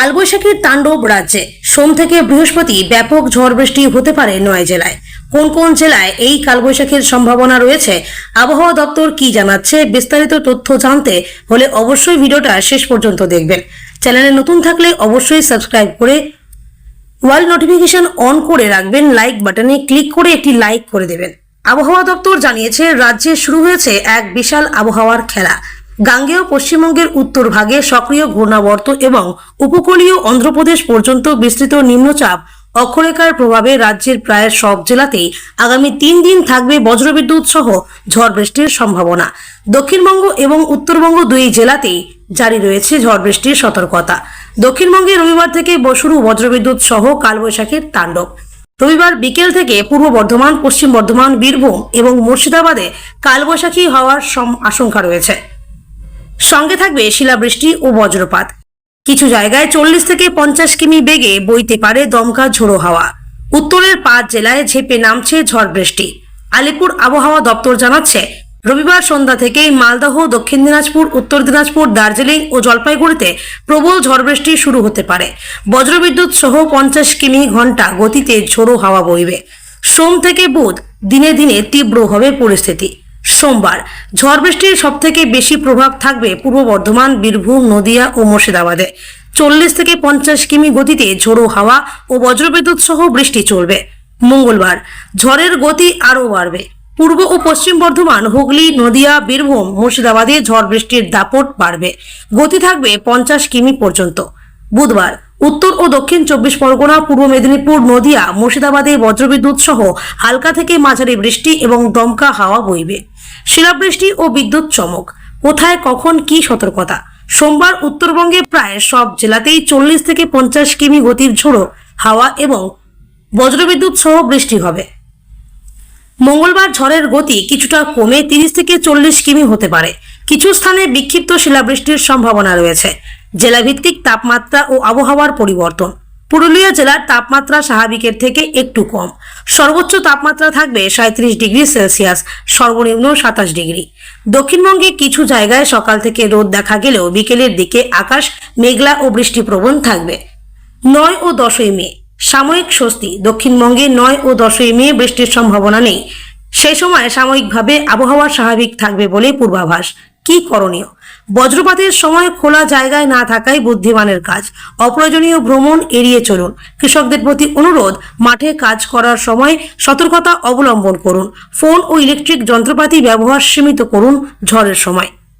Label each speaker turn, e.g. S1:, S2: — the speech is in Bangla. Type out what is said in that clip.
S1: কালবৈশাখীর তাণ্ডব রাজ্যে। সোম থেকে বৃহস্পতি ব্যাপক ঝড় বৃষ্টি হতে পারে নয় জেলায়। কোন কোন জেলায় এই কালবৈশাখীর সম্ভাবনা রয়েছে? আবহাওয়া দপ্তর কি জানাচ্ছে? বিস্তারিত তথ্য জানতে হলে অবশ্যই ভিডিওটা শেষ পর্যন্ত দেখবেন। চ্যানেলে নতুন থাকলে অবশ্যই সাবস্ক্রাইব করে ওয়াল নোটিফিকেশন অন করে রাখবেন। লাইক বাটনে ক্লিক করে একটি লাইক করে দেবেন। আবহাওয়া দপ্তর জানিয়েছে, রাজ্যে শুরু হয়েছে এক বিশাল আবহাওয়ার খেলা। গাঙ্গেয় পশ্চিমবঙ্গের উত্তর ভাগে সক্রিয় ঘূর্ণাবর্ত এবং উপকূলীয় অন্ধ্রপ্রদেশ পর্যন্ত বিস্তৃত নিম্নচাপ অক্ষরেখার প্রভাবে রাজ্যের প্রায় সব জেলাতেই আগামী তিন দিন থাকবে বজ্রবিদ্যুৎ সহ ঝড় বৃষ্টির সম্ভাবনা। দক্ষিণবঙ্গ এবং উত্তরবঙ্গ দুই জেলাতেই জারি রয়েছে ঝড় বৃষ্টির সতর্কতা। দক্ষিণবঙ্গে রবিবার থেকে বসুরু বজ্রবিদ্যুৎ সহ কালবৈশাখীর তাণ্ডব। রবিবার বিকেল থেকে পূর্ব বর্ধমান, পশ্চিম বর্ধমান, বীরভূম এবং মুর্শিদাবাদে কালবৈশাখী হওয়ার আশঙ্কা রয়েছে। সঙ্গে থাকবে শিলাবৃষ্টি ও বজ্রপাত। কিছু জায়গায় চল্লিশ থেকে পঞ্চাশ কিমি বেগে বইতে পারে দমকা ঝোড়ো হাওয়া। উত্তরের পাঁচ জেলায় ঝেপে নামছে ঝড় বৃষ্টি। আলিপুর আবহাওয়া দপ্তর জানাচ্ছে, রবিবার সন্ধ্যা থেকেই মালদহ, দক্ষিণ দিনাজপুর, উত্তর দিনাজপুর, দার্জিলিং ও জলপাইগুড়িতে প্রবল ঝড় বৃষ্টি শুরু হতে পারে। বজ্রবিদ্যুৎ সহ পঞ্চাশ কিমি ঘণ্টা গতিতে ঝোড়ো হাওয়া বইবে। সোম থেকে বুধ দিনে দিনে তীব্র হবে পরিস্থিতি। সোমবার। ঝড় বৃষ্টির সব থেকে বেশি প্রভাব থাকবে পূর্ব বর্ধমান, বীরভূম, নদিয়া ও মুর্শিদাবাদে। চল্লিশ থেকে পঞ্চাশ কিমি গতিতে ঝোড়ো হাওয়া ও বজ্রবিদ্যুৎ সহ বৃষ্টি চলবে। মঙ্গলবার ঝড়ের গতি আরও বাড়বে। পূর্ব ও পশ্চিম বর্ধমান, হুগলি, নদিয়া, বীরভূম, মুর্শিদাবাদে ঝড় বৃষ্টির দাপট বাড়বে। গতি থাকবে পঞ্চাশ কিমি পর্যন্ত। বুধবার উত্তর ও দক্ষিণ চব্বিশ পরগনা, পূর্ব মেদিনীপুর, নদিয়া, মুর্শিদাবাদে বজ্রবিদ্যুৎ সহ হালকা থেকে মাঝারি বৃষ্টি এবং দমকা হাওয়া বইবে। শিলাবৃষ্টি ও বিদ্যুৎ চমক। কোথায়, কখন, কি সতর্কতা? সোমবার উত্তরবঙ্গে প্রায় সব জেলাতেই চল্লিশ থেকে পঞ্চাশ কিমি গতির ঝোড়ো হাওয়া এবং বজ্রবিদ্যুৎ সহ বৃষ্টি হবে। মঙ্গলবার ঝড়ের গতি কিছুটা কমে তিরিশ থেকে চল্লিশ কিমি হতে পারে। কিছু স্থানে বিক্ষিপ্ত শিলাবৃষ্টির সম্ভাবনা রয়েছে। জেলাভিত্তিক তাপমাত্রা ও আবহাওয়ার পরিবর্তন। পুরুলিয়া জেলার তাপমাত্রা স্বাভাবিকের থেকে একটু কম। সর্বোচ্চ তাপমাত্রা থাকবে সাঁত্রিশ ডিগ্রি সেলসিয়াস, সর্বনিম্ন সাতাশ ডিগ্রি। দক্ষিণবঙ্গে কিছু জায়গায় সকাল থেকে রোদ দেখা গেলেও বিকেলের দিকে আকাশ মেঘলা ও বৃষ্টিপ্রবণ থাকবে। নয় ও দশই মে, সাময়িক স্বস্তি। দক্ষিণবঙ্গে নয় ও দশই মে বৃষ্টির সম্ভাবনা নেই। সেই সময় সাময়িকভাবে আবহাওয়া স্বাভাবিক থাকবে বলে পূর্বাভাস। কি করণীয়? বজ্রপাতের সময় খোলা জায়গায় না থাকাই বুদ্ধিমানের কাজ। অপ্রয়োজনীয় ভ্রমণ এড়িয়ে চলুন। কৃষকদের প্রতি অনুরোধ, মাঠে কাজ করার সময় সতর্কতা অবলম্বন করুন। ফোন ও ইলেকট্রিক যন্ত্রপাতি ব্যবহার সীমিত করুন ঝড়ের সময়।